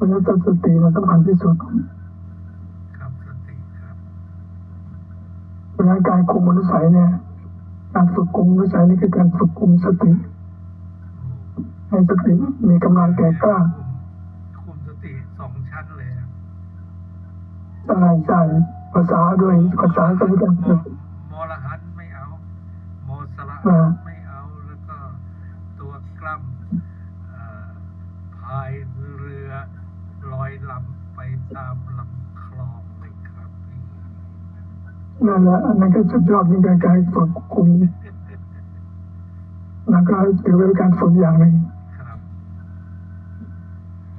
ราะฉะนั้นสติมันสำคัญที่สุดครับสติครับเพราะฉะนั้นการคุมอนุสัยเนี่ย การฝึกคุมอนุสัยนี่คือการฝึกคุมสติโอ้ให้สติมีกำลังแก่กล้าคุมสติสองชั้นเลยอะใช่ใช่ภาษาด้วยภาษาก็เป็นการมฝึกมอรหันต์ไม่เอา โมสระอ่าไม่ ตามลำคลองเลยครับพี่นั่นแหละอันนั้นก็สุดยอดในการฝึกคุมนั่นก็ถือเป็นการฝึกอย่างหนึ่งครับ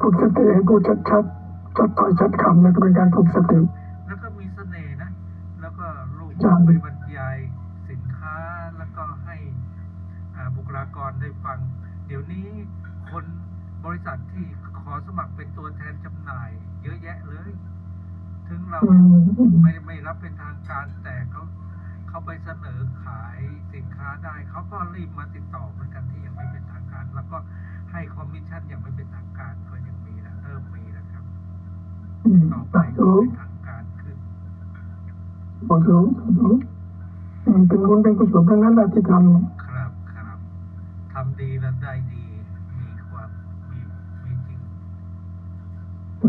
ฝึกสติให้พูดชัดๆชัดถ้อยชัดคำนั่นก็เป็นการฝึกสติแล้วก็มีเสน่ห์นะ แล้วก็ลูกใช่ไปบรรยายสินค้าแล้วก็ให้อ่าบุคลากรได้ฟัง เดี๋ยวนี้คนบริษัทที่ขอสมัครเป็นตัวแทนจำหน่าย เยอะแยะเลย ถึงเราอืมไม่ไม่รับเป็นทางการแต่เขาเขาไปเสนอขายสินค้าได้เขาก็รีบมาติดต่อเหมือนกันที่ยังไม่เป็นทางการ แล้วก็ให้คอมมิชชั่นยังไม่เป็นทางการก็ยังมีนะเริ่มมีนะครับอืมต่อไปสาก็ธุเป็นทางการขึ้นสาธุสาธุอืมเป็นบุญเป็นกุศลทั้งนั้นแหละที่ทค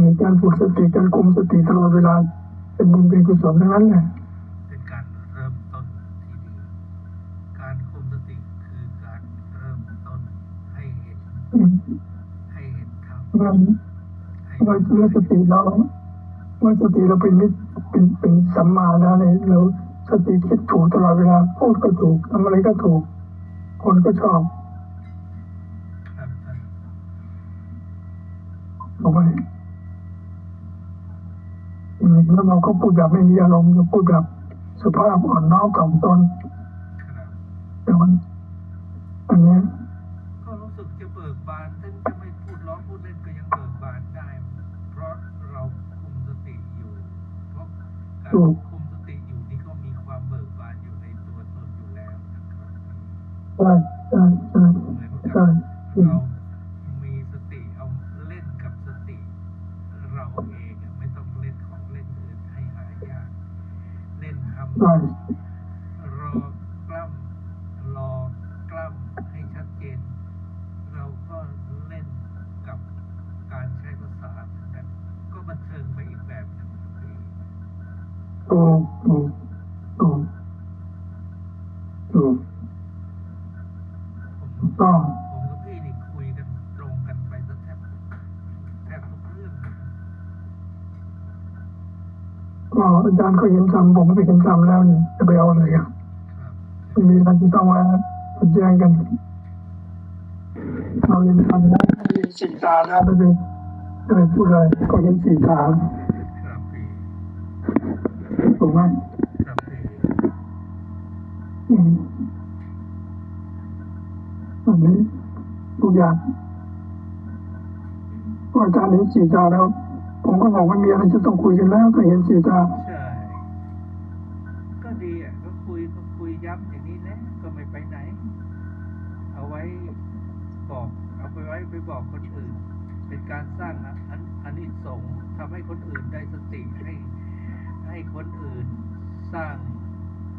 มีการฝึกสติการคุมสติตลอดเวลา เป็นบุญเป็นกุศลทั้งนั้นแหละเป็นการเริ่มต้นที่ดีการคุมสติคือการเริ่มต้นให้เห็นอืมให้เห็นธรรมเมื่อให้เมื่อเมื่อสติเราเมื่อสติเราเป็นมิตรเป็นเป็นสัมมาแล้วเนี่ยเราสติคิดถูกตลอดเวลาพูดก็ถูกทำอะไรก็ถูก คนก็ชอบครับท่านถูกไหมอืม แล้วเราก็พูดแบบไม่มีอารมณ์เราพูดแบบสุภาพอ่อนน้อมถ่อมตนครับแต่มันอันเนี้ยก็รู้สึกจะเบิกบานถึงจะไม่พูดล้อพูดเล่นก็ยังเบิกบานได้ เพราะเราคุมสติอยู่เพราะก ถูกถูกถูกถูกผมต้องผมกับพี่นี่คุยกันตรงกันไปซะแทบแทบทุกเรื่องเลยก็อาจารย์ก็เห็นทำผมก็เห็นทำแล้วนี่จะไปเอาอะไรอะครับไม่มีอะไรที่ต้องมาแย่งกันเราเห็นทำแล้วเห็นสีตาแล้วไม่ไปไม่ไปพูดอะไรก็เห็นสีตาครับพี่ ถูกไหมครับพี่อืมอันนี้ทุกอย่างก็อาจารย์เห็นสีตาแล้ว ผมก็บอกว่ามีอะไรจะต้องคุยกันแล้วก็เห็นสีตาใช่ก็ดีอะก็คุยก็คุยย้ำอย่างนี้แหละก็ไม่ไปไหน เอาไว้บอก เอาไปไว้ไปบอกคนอื่น เป็นการสร้างอันอันนี้สงส์ทำให้คนอื่นได้สติให้ ให้คนอื่น สร้าง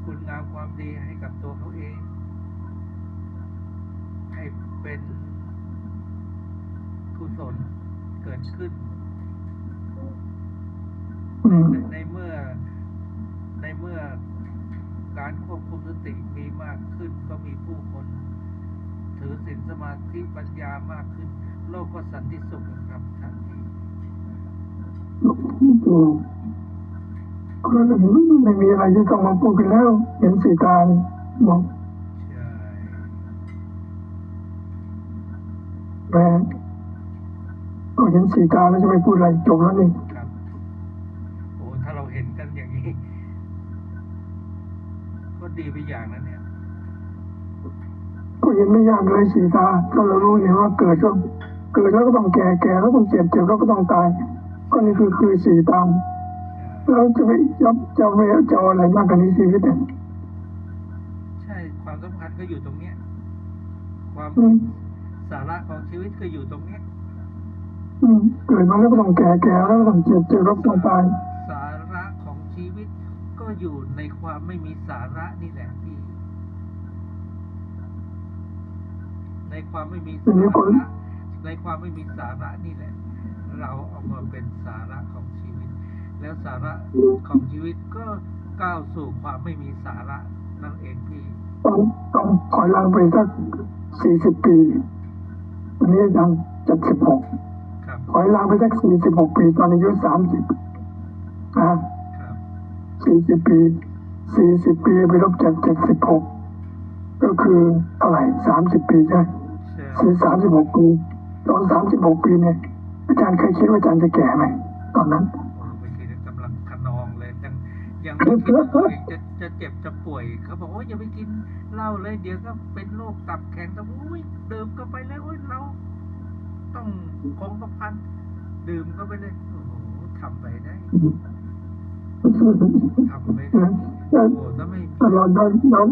คุณงามความดีให้กับตัวเขาเอง ให้เป็นกุศลเกิดขึ้นอืมในในเมื่อในเมื่อการควบคุมสติมีมากขึ้นก็มีผู้คน ถือศีลสมาธิปัญญามากขึ้น โลกก็สันติสุขครับท่านที่ ถูกก็ไม่มีอะไรที่ต้องมาพูดกันแล้วเห็นสีตานี่บอกใช่แม่ก็เห็นสีตาแล้วจะไปพูดอะไรจบแล้วนี่ครับโอ้ถ้าเราเห็นกันอย่างนี้ ก็ดีไปอย่างนั้นเนี่ย ก็เห็นไม่ยากเลยสีตาก็เรารู้เห็นว่าเกิดก็เกิดแล้วก็ต้องแก่แก่แล้วต้องเจ็บเจ็บแล้วก็ต้องตาย ก็นี่คือคือสีตาม เราจะไปยับจะไปจะเอาอะไรมากกว่านี้ชีวิตเนี่ยใช่ความสำคัญก็อยู่ตรงเนี้ย ความสาระของชีวิตก็อยู่ตรงเนี้ยอืมเกิดมาแล้วก็ต้องแก่แก่แล้วก็ต้องเจ็บเจ็บแล้วก็ต้องตายสาระของชีวิตก็อยู่ในความไม่มีสาระนี่แหละพี่ในความไม่มีสาระในความไม่มีสาระนี่แหละ เราเอามาเป็นสาระของ แล้วสาระของชีวิตก็ก้าวสู่ความไม่มีสาระนั่นเองพี่ต้องต้องถอยหลังไปสักสี่สิบปีอันนี้ยังเจ็ดสิบหกครับถอยหลังไปสักสี่สิบหกปี ตอนอายุสามสิบนะครับสี่สิบปีสี่สิบปีไปลบจากเจ็ดสิบหกก็คือเท่าไหร่สามสิบปีใช่ไหมเชื่อสี่สามสิบหกปี ตอนสามสิบหกปีเนี่ยอาจารย์เคยคิดว่าอาจารย์จะแก่ไหมตอนนั้น จะจะเจ็บจะป่วยเขาบอกว่าอย่าไปกินเหล้าเลย เดี๋ยวก็เป็นโรคตับแข็งแต่อุ้ยดื่มก็ไปแล้วโอ้ยเรา ต้องคงกระพันดื่มก็ไปเลยโอ้โหทำไปได้ทำไปได้โอ้โหถ้าไม่ตลอดย้อนย้อน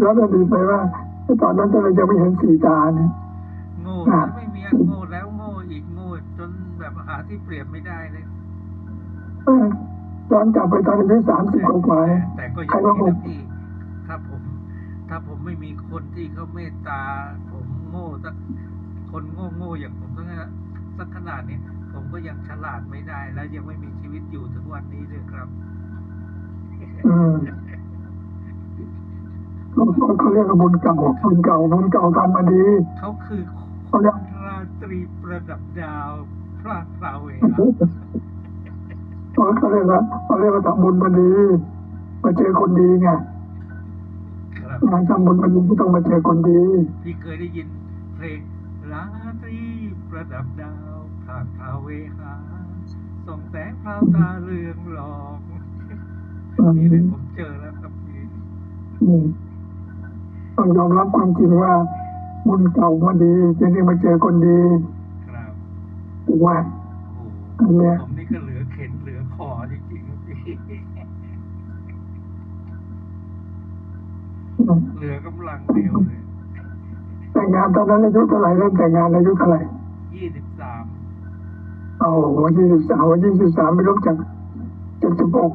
ย้อนอดีตไปว่าตอนนั้นเรายังไม่เห็นสีตาเนี่ยโง่แล้วไม่มีอะโง่แล้วโง่อีกโง่จนแบบหาที่เปรียบไม่ได้เลยเออ ย้อนกลับไปตอนอายุสามสิบกว่าๆเนี่ยแต่ก็อย่างนี้นะพี่ถ้าผมถ้าผมไม่มีคนที่เขาเมตตา ผมโง่สักคนโง่โง่ๆอย่างผมสักขนาดสักขนาดนี้ ผมก็ยังฉลาดไม่ได้ แล้วยังไม่มีชีวิตอยู่ถึงวันนี้เลยครับอืมเขาเขาเรียกว่าบุญเก่าบุญเก่าบุญเก่าทำมาดีเขาคือเขาเรียกราตรีประดับดาวพระพราวเอง เขาเรียกว่าเขาเรียกว่าทำบุญมาดีมาเจอคนดีไงครับงานทำบุญมาดีก็ต้องมาเจอคนดี พี่เคยได้ยินเพลงราตรีประดับดาวพระพราวเวหาส่องแสงพราวตาเรืองรองอืมนี่เลยผมเจอแล้วครับพี่อืมต้องยอมรับความจริงว่า บุญเก่ามาดีจะได้มาเจอคนดีครับถูกไหมโอ้โหอันเนี้ย เหลือกำลังเดียวเลย แต่งงานตอนนั้นอายุเท่าไหร่เริ่มแต่งงานอายุเท่าไหร่ยี่สิบสามโอ้โหยี่สิบสามยี่สิบสามไม่ลบจากเจ็ดสิบหก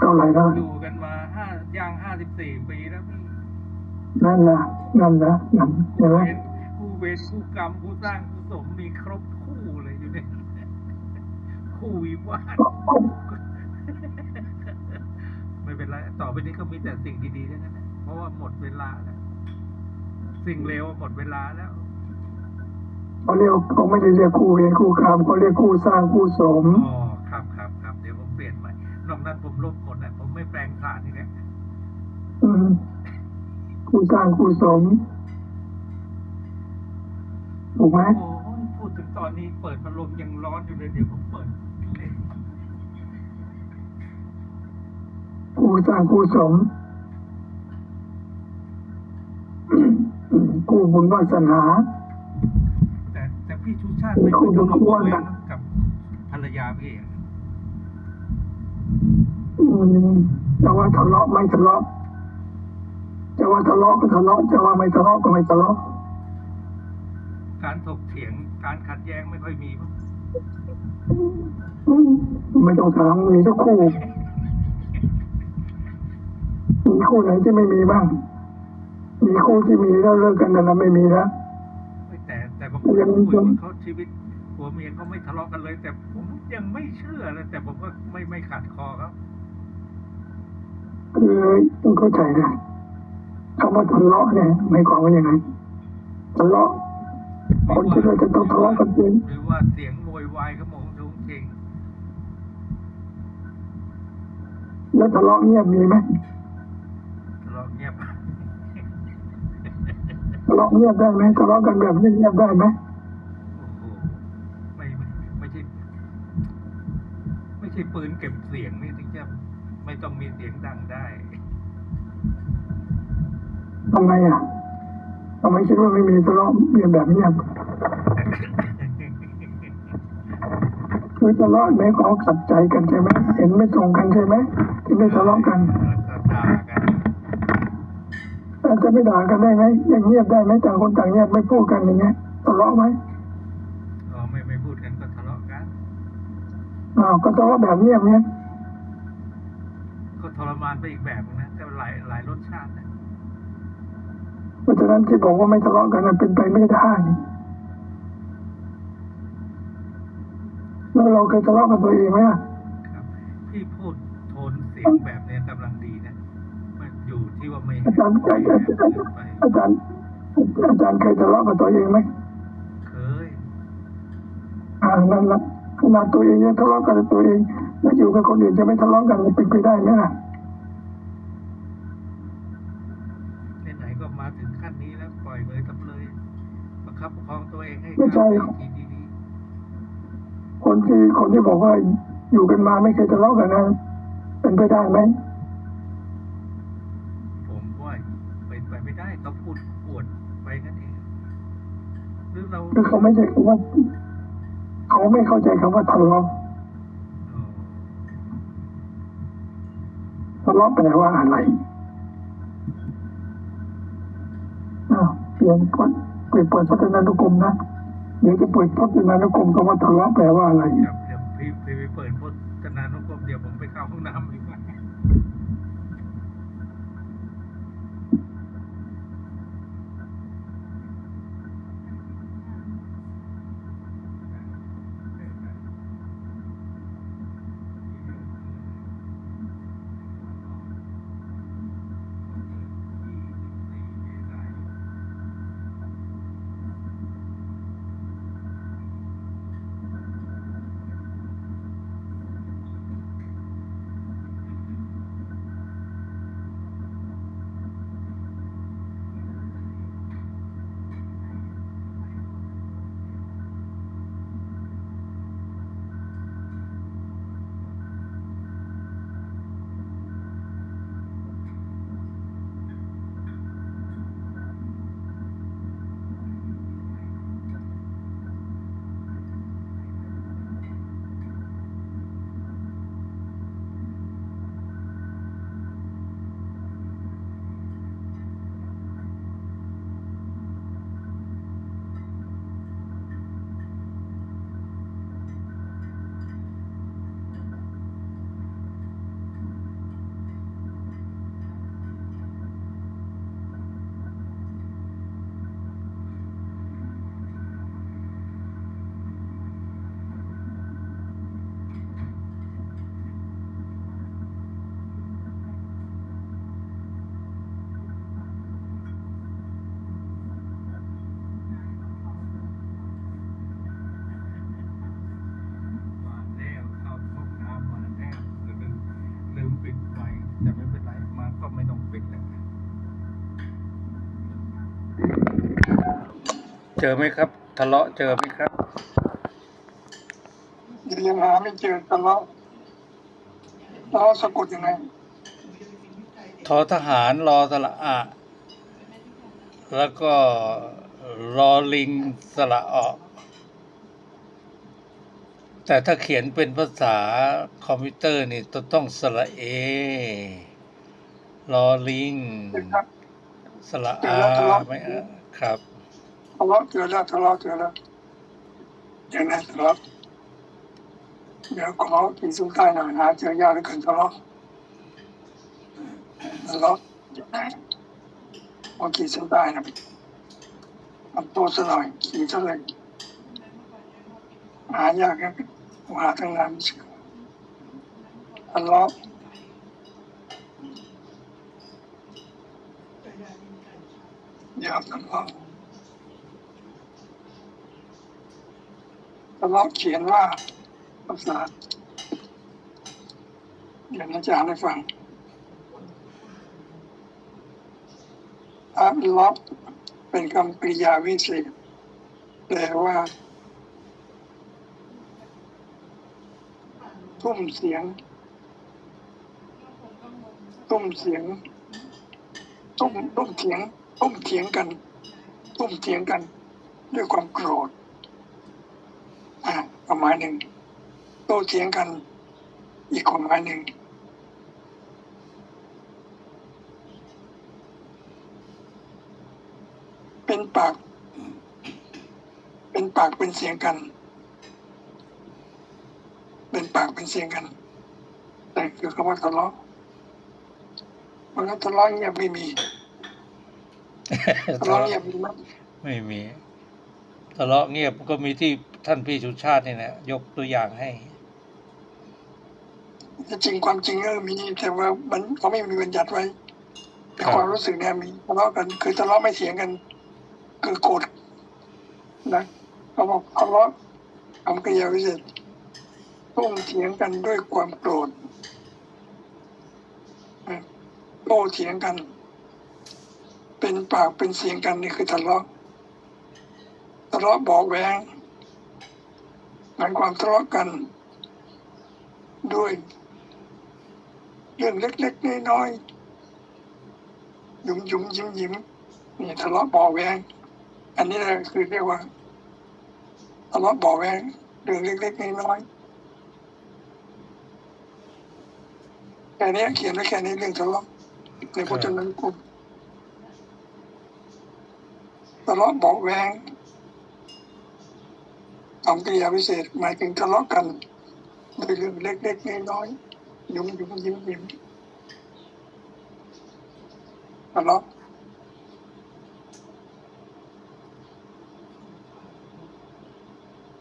เท่าไหร่แล้วอยู่กันมาห้าย่างห้าสิบสี่ปีแล้วพี่นั่นนะนั่นนะนั่นเห็นไหมเวรคู่เวรคู่กรรมคู่สร้างคู่สมมีครบคู่เลยอยู่เนี่ยคู่วิวาทไม่เป็นไร ต่อไปนี้ก็มีแต่สิ่งดีๆทั้งนั้นนะเพ ราะว่าหมดเวลาแล้ว สิ่งเลวหมดเวลาแล้วเขาเรียกเขาไม่ได้เรียกคู่เวรคู่กรรมเขาเรียกคู่สร้างคู่สมอ๋อครับครับครับเดี๋ยวผมเปลี่ยนใหม่นอกนั้นผมลบหมดแล้วผมไม่แปลงผ่านนี่แหละอืมคู่สร้างคู่สมถูกไหมโอ้ยพูดถึงตอนนี้เปิดพัดลมยังร้อนอยู่เลยเดี๋ยวผมเปิดเลยคู่สร้างคู่สม คู่บุญวาสนา แต่แต่พี่ชูชาติไม่ค่อยทะเลาะเบาะแว้งกับภรรยาพี่อะอืมจะว่าทะเลาะไม่ทะเลาะจะว่าทะเลาะก็ทะเลาะจะว่าไม่ทะเลาะก็ไม่ทะเลาะการถกเถียงการขัดแย้งไม่ค่อยมีมั้งอืมไม่ต้องถามมีทุกคู่มีคู่ไหนที่ไม่มีบ้าง มีคู่ที่มีแล้วเลิกกันแต่ละไม่มีแล้วแต่แต่บางคนเขาคุยว่าเขาชีวิตผัวเมียเขาไม่ทะเลาะกันเลย แต่ผมยังไม่เชื่อเลยแต่ผมก็ไม่ไม่ขัดคอเขาคือต้องเข้าใจนะคำว่าทะเลาะเนี่ยหมายความว่ายังไงทะเลาะคนคิดว่าจะต้องทะเลาะกันจริงหรือว่าเสียงโวยวายขโมงทุงจริงแล้วทะเลาะเงียบมีไหมะเลาะเงียบได้ไหมทะเลาะกันแบบเงียบๆได้ไหมโอ้โหไม่ไม่ไม่ใช่ ไม่ใช่ปืนเก็บเสียงนี่ถึงจะไม่ต้องมีเสียงดังได้ทำไมอะทำไมคิดว่าไม่มีทะเลาะเงียบแบบเงียบคือทะเลาะในของขัดใจกันใช่ไหมเห็นไม่ตรงกันใช่ไหมถึงได้ทะเลาะกันแล้วก็ด่ากัน อาจจะไม่ด่ากันได้ไหมยังเงียบได้ไหมต่างคนต่างเงียบไม่พูดกันอย่างเงี้ยทะเลาะไหมอ๋อไม่ไม่พูดอ้าวก็ทะเลาะแบบเงียบเนี้ยก็ทรมานไปอีกแบบนึงนะก็หลายหลายรสชาตินะเพราะฉะนั้นที่บอกว่าไม่ทะเลาะกันนั้นเป็นไปไม่ได้แล้วเราเคยทะเลาะกับตัวเองไหมอะครับที่พูดโทนเสียงแบบ ไม่ให้อาจารย์ปล่อยอาแบจารบย์เกินไปอาจารย์อาจารย์เคยทะเลาะกับตัวเองไหมเคยอ่านั่นละขนาดตัวเองยังทะเลาะกันกับตัวเองแล้วอยู่กับคนอื่นจะไม่ทะเลาะกันมันเป็นไปได้ไหมล่ะไหนๆก็มาถึงขั้นนี้แล้วปล่อยเลยทับเลยประคับประคองตัวเองให้ไม่ใช่ก้าวไปทีดีคนที่คนที่บอกว่าอยู่กันมาไม่เคยทะเลาะกันนะเป็นไปได้ไหม คือเขาไม่ใช่คำว่าเขาไม่เข้าใจคำว่าทะเลาะทะเลาะแปลว่าอะไรเปลี่ยนพจน์เปลี่ยนเปิดพจนานุกรมนะเดี๋ยวจะเปิดพจนานุกรมคำว่าทะเลาะแปลว่าอะไรเดี๋ยวพี่พี่ไปเปิดพจนานุกรมเดี๋ยวผมไปเข้าห้องน้ำดีกว่า เจอไหมครับ ทะเลาะเจอไหมครับยังหาไม่เจอทะเลาะทะเลาะสะกดยังไงทอทหารรอสระอะ แล้วก็รอลิงสระออแต่ถ้าเขียนเป็นภาษาคอมพิวเตอร์นี่ต้องต้องสระเอ รอลิงครับสระเจออาแล้วทะเลาะไม่อะครับทะเลาะเจอแล้วทะเลาะเจอแล้วอย่างนั้นทะเลาะเดี๋ยวขอขีดเส้นใต้หน่อยหาเจอยากเหลือเกินทะเลาะทะเลาะขอขีดเส้นใต้นะเอาตัวซะหน่อยขีดซะเลยหายากครับหาทั้งนั้นทะเลาะอยากทะเลาะ ทะเลาะเขียนว่าภาษาเดี๋ยวอาจารย์ให้ฟังอะล็อกเป็นคำกริยาวิเศษแปลว่า ทุ่มเสียง ทุ่มเสียง ทุ่มทุ่มเถียง ทุ่มเถียงกัน ทุ่มเถียงกัน ด้วยความโกรธ ความหมายหนึ่งโต้เถียงกัน อีกความหมายหนึ่งเป็นปาก เป็นปากเป็นเสียงกัน เป็นปากเป็นเสียงกัน แต่คือคำว่าทะเลาะมันก็ทะเลาะเงียบไม่มีทะเลาะเงียบมีไหมไม่มีทะเลาะเงียบก็มีที่ ท่านพี่สุชาตินี่แหละยกตัวอย่างให้จริงความจริงเออมีแต่ว่ามันเขาไม่มีบัญญัติไว้ แต่ความรู้สึกเนี่ยมีทะเลาะกันคือทะเลาะไม่เถียงกัน คือโกรธนะเขาบอกทะเลาะคำกริยาวิเศษต้องเถียงกันด้วยความโกรธโต้เถียงกัน เป็นปากเป็นเสียงกันนี่คือทะเลาะทะเลาะบอกแวง หมายความทะเลาะกัน ด้วย เรื่องเล็กๆน้อยๆหยุ่มยุมยิ้มยิ้มนี่ทะเลาะบาะแวงอันนี้แหละคือเรียกว่าทะเลาะบาะแวงเรื่องเล็กๆน้อยๆแค่นี้เขียนไว้แค่นี้เรื่องทะเลาะในพจนานุกรมทะเลาะบาะแวง คำกริยาพิเศษ หมายถึงทะเลาะกันด้วยเรื่องเล็กๆน้อยๆยุ่มยุ่มยิ้มยิ้มทะเลาะ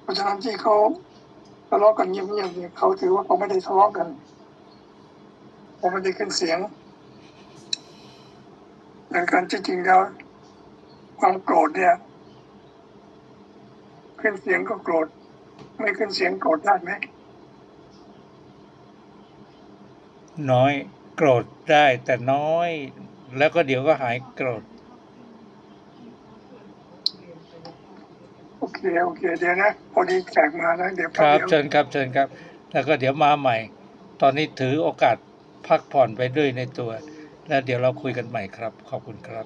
เพราะฉะนั้นที่เขาทะเลาะกันเงียบๆเนี่ยเขาถือว่าเขาไม่ได้ทะเลาะกันเขาไม่ได้ขึ้นเสียงแต่การที่จริงแล้วความโกรธเนี่ย ขึ้นเสียงก็โกรธ ไม่ขึ้นเสียงโกรธได้ไหม น้อยโกรธได้แต่น้อย แล้วก็เดี๋ยวก็หายโกรธ โอเค โอเค เดี๋ยวนะ พอดีแขกมาแล้ว เดี๋ยวครับแป๊บเชิเดียวญครับเชิญครับ แล้วก็เดี๋ยวมาใหม่ ตอนนี้ถือโอกาสพักผ่อนไปด้วยในตัว แล้วเดี๋ยวเราคุยกันใหม่ครับ ขอบคุณครับ